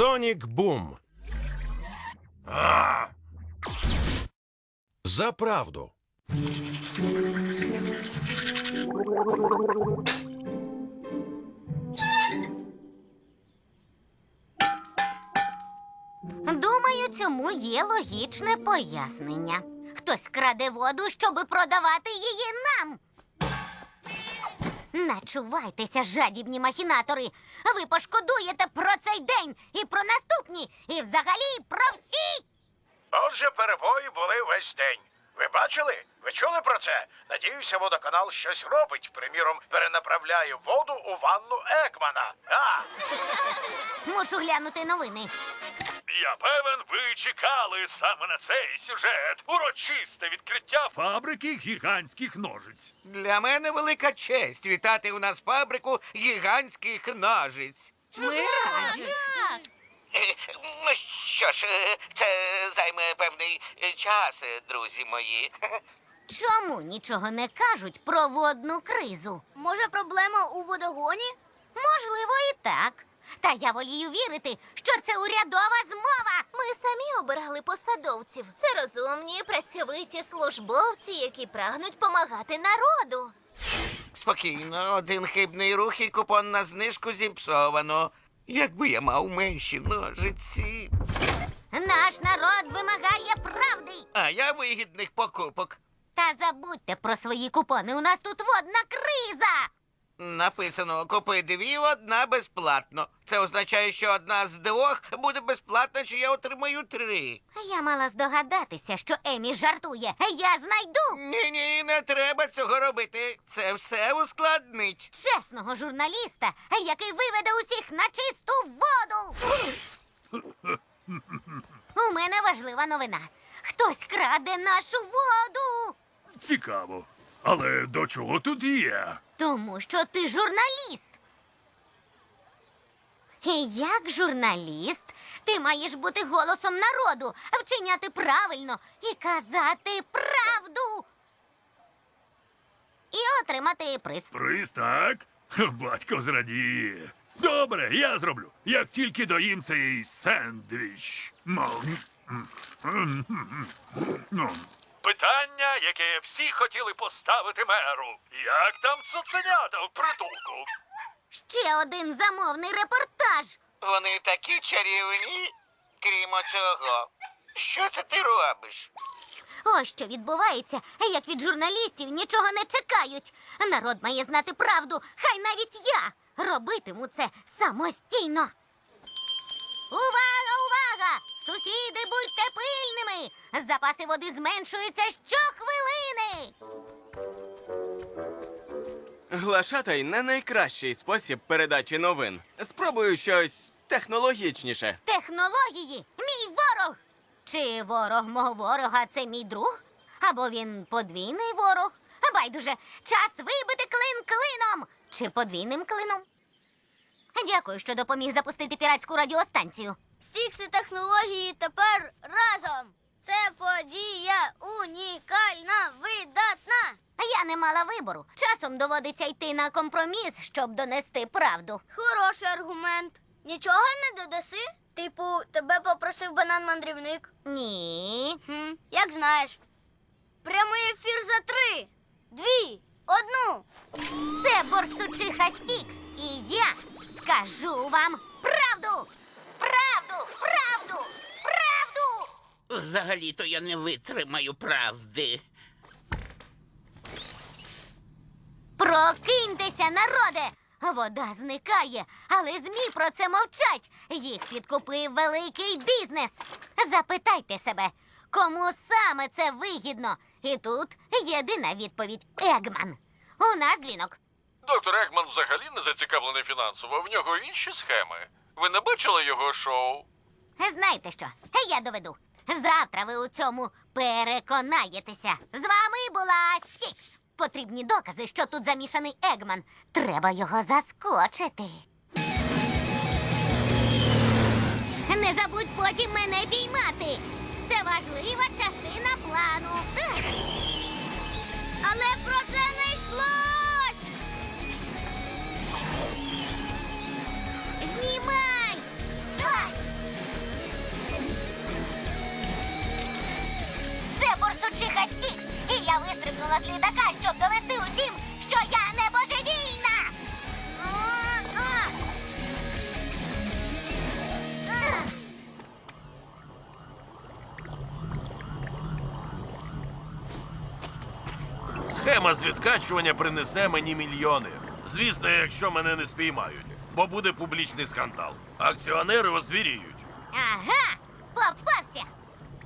Сонік Бум. За правду. Думаю, цьому є логічне пояснення. Хтось краде воду, щоби продавати її. Начувайтеся, жадібні махінатори. Ви пошкодуєте про цей день і про наступні, і взагалі про всі. Отже, перебої були весь день. Ви бачили? Ви чули про це? Надіюся, водоканал щось робить. Приміром, перенаправляє воду у ванну Екмана. А! Мушу глянути новини. Я певен, ви чекали саме на цей сюжет. Урочисте відкриття фабрики гігантських ножиць. Для мене велика честь вітати у нас фабрику гігантських ножиць. Ми раді. Ну що ж, е, це займе певний е, час, е, друзі мої. Чому нічого не кажуть про водну кризу? Може, проблема у водогоні? Можливо, і так. Та я волію вірити, що це урядова змова. Ми самі обирали посадовців. Це розумні, працьовиті службовці, які прагнуть помагати народу. Спокійно, один хибний рух і купон на знижку зіпсовано. Якби я мав менші ножиці. Наш народ вимагає правди. А я вигідних покупок. Та забудьте про свої купони. У нас тут водна криза. Написано купи дві, одна безплатно. Це означає, що одна з двох буде безплатна, чи я отримаю три. Я мала здогадатися, що Емі жартує. Я знайду Ні, ні, не треба цього робити. Це все ускладнить. чесного журналіста, який виведе усіх на чисту воду. У мене важлива новина. Хтось краде нашу воду. Цікаво. Але до чого тут є? Тому що ти журналіст. І як журналіст, ти маєш бути голосом народу, вчиняти правильно і казати правду. І отримати приз. Приз, так? Батько зрадіє. Добре, я зроблю. Як тільки доїм цей сендвіч. Питання, яке всі хотіли поставити меру. Як там цуценята в притулку? Ще один замовний репортаж. Вони такі чарівні, крім цього. Що це ти робиш? Ось що відбувається, як від журналістів нічого не чекають. Народ має знати правду, хай навіть я робитиму це самостійно. Увага, увага! Сусіди, будьте пильними! Запаси води зменшуються щохвилини. Глашатай не найкращий спосіб передачі новин. Спробую щось технологічніше. Технології мій ворог. Чи ворог мого ворога це мій друг? Або він подвійний ворог? Байдуже, час вибити клин клином чи подвійним клином. Дякую, що допоміг запустити піратську радіостанцію. Стікси технології тепер разом. Це подія унікальна, видатна. А Я не мала вибору. Часом доводиться йти на компроміс, щоб донести правду. Хороший аргумент. Нічого не додаси? Типу, тебе попросив банан мандрівник. Ні. Хм, як знаєш. Прямий ефір за три, дві, одну. Це борсучиха Стікс, і я скажу вам правду! Правду! Правду! Правду! Взагалі-то я не витримаю правди. Прокиньтеся, народе! Вода зникає, але ЗМІ про це мовчать. Їх підкупив великий бізнес. Запитайте себе, кому саме це вигідно? І тут єдина відповідь Егман. У нас дзвінок. Доктор Екман взагалі не зацікавлений фінансово, в нього інші схеми. Ви не бачили його шоу? Знаєте що? Я доведу. Завтра ви у цьому переконаєтеся. З вами була Стікс. Потрібні докази, що тут замішаний Егман. Треба його заскочити. Не забудь потім мене піймати. Це важлива частина плану. Але про це не Схема з відкачування принесе мені мільйони. Звісно, якщо мене не спіймають, бо буде публічний скандал. Акціонери озвіріють. Ага, попався.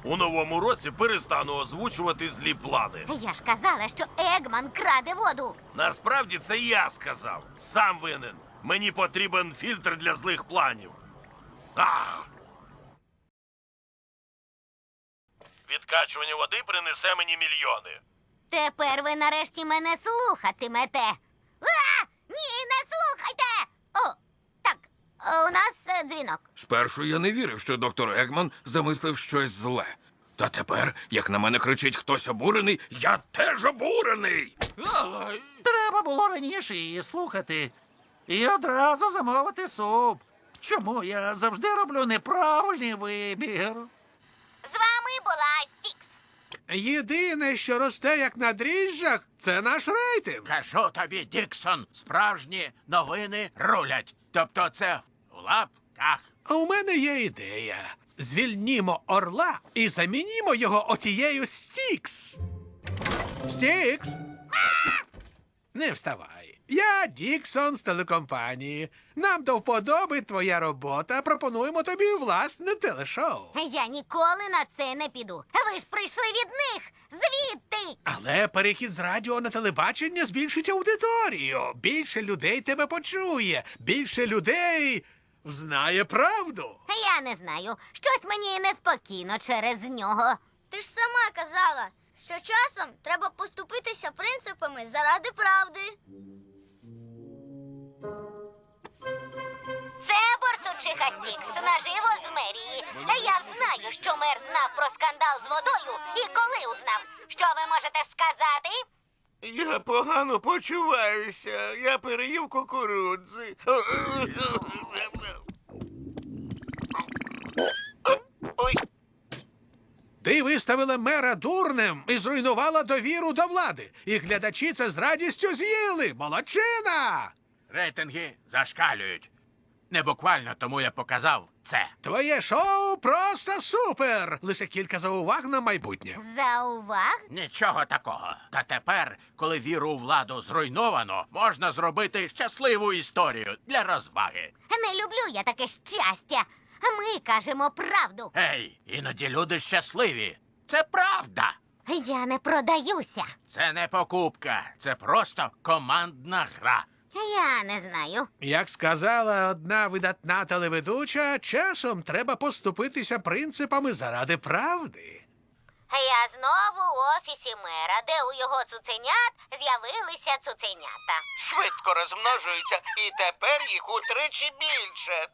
У новому році перестану озвучувати злі плани. Я ж казала, що Егман краде воду. Насправді це я сказав. Сам винен. Мені потрібен фільтр для злих планів. А! Відкачування води принесе мені мільйони. Тепер ви нарешті мене слухатимете. А! Ні, не слухайте! О, так, у нас е, дзвінок. Спершу я не вірив, що доктор Егман замислив щось зле. Та тепер, як на мене кричить хтось обурений, я теж обурений. Треба було раніше її слухати і одразу замовити суп. Чому я завжди роблю неправильний вибір? З вами була. Єдине, що росте як на дріжджах, це наш рейтинг. Кажу тобі, Діксон, справжні новини рулять. Тобто це в лапках. А у мене є ідея. Звільнімо орла і замінімо його отією Стікс. Стікс. Не вставай. Я Діксон з телекомпанії. Нам до вподоби твоя робота. Пропонуємо тобі власне телешоу. Я ніколи на це не піду. Ви ж прийшли від них звідти. Але перехід з радіо на телебачення збільшить аудиторію. Більше людей тебе почує. Більше людей знає правду. Я не знаю, щось мені неспокійно через нього. Ти ж сама казала, що часом треба поступитися принципами заради правди. Борсучиха Стікс наживо з мерії. Я знаю, що мер знав про скандал з водою і коли узнав. Що ви можете сказати? Я погано почуваюся. Я переїв кукурудзи. Ой, Ти виставила мера дурнем і зруйнувала довіру до влади. І глядачі це з радістю з'їли. Молодчина! Рейтинги зашкалюють. Не буквально тому я показав це. Твоє шоу просто супер! Лише кілька зауваг на майбутнє. Зауваг? Нічого такого. Та тепер, коли віру у владу зруйновано, можна зробити щасливу історію для розваги. Не люблю я таке щастя. Ми кажемо правду. Ей, іноді люди щасливі. Це правда. Я не продаюся. Це не покупка, це просто командна гра. Я не знаю. Як сказала одна видатна телеведуча, часом треба поступитися принципами заради правди. Я знову у офісі мера, де у його цуценят з'явилися цуценята. швидко розмножуються, і тепер їх утричі більше.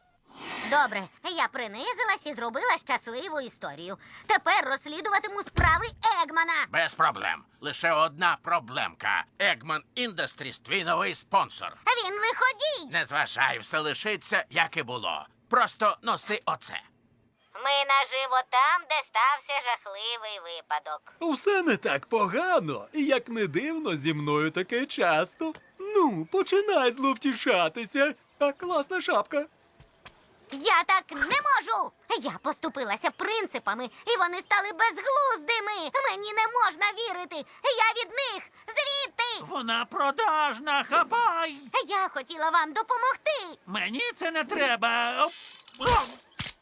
Добре, я принизилась і зробила щасливу історію. Тепер розслідуватиму справи Егмана. Без проблем. Лише одна проблемка. Егман Індастріс твій новий спонсор. Він лиходій. Не зважай, все лишиться, як і було. Просто носи оце. Ми наживо там, де стався жахливий випадок. Все не так погано, і як не дивно, зі мною таке часто. Ну, починай зловтішатися. А класна шапка. Я так не можу. Я поступилася принципами, і вони стали безглуздими. Мені не можна вірити. Я від них звідти. Вона продажна, хапай! Я хотіла вам допомогти. Мені це не треба.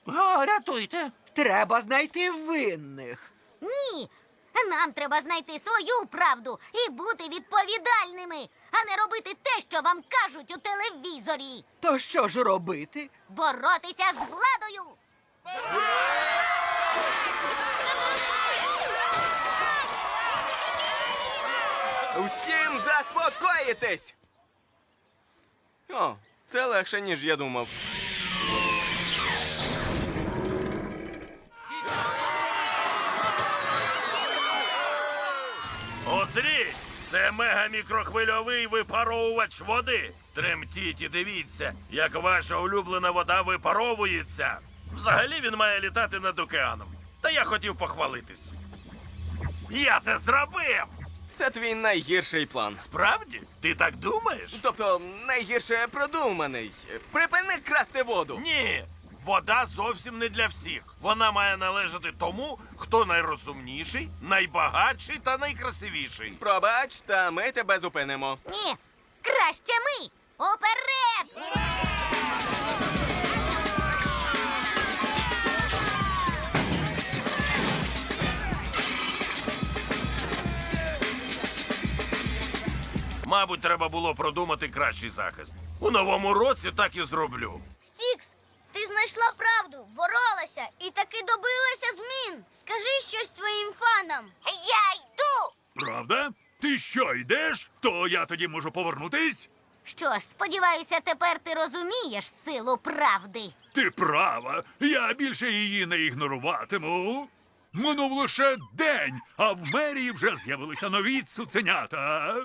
О! Рятуйте! Треба знайти винних. Ні. Нам треба знайти свою правду і бути відповідальними, а не робити те, що вам кажуть у телевізорі. То що ж робити? Боротися з владою. Усім заспокоїтесь! О, це легше, ніж я думав. Це мегамікрохвильовий випаровувач води. Тремтіть і дивіться, як ваша улюблена вода випаровується. Взагалі він має літати над океаном. Та я хотів похвалитись. Я це зробив! Це твій найгірший план. Справді? Ти так думаєш? Тобто найгірше продуманий. Припини красти воду. Ні. Вода зовсім не для всіх. Вона має належати тому, хто найрозумніший, найбагатший та найкрасивіший. Пробач, та ми тебе зупинимо. Ні, краще ми! Уперед! Мабуть, треба було продумати кращий захист. У новому році так і зроблю. Стікс, знайшла правду, боролася і таки добилася змін. Скажи щось своїм фанам. Я йду! Правда? Ти що, йдеш? То я тоді можу повернутись? Що ж, сподіваюся, тепер ти розумієш силу правди. Ти права, я більше її не ігноруватиму. Минув лише день, а в мерії вже з'явилися нові цуценята.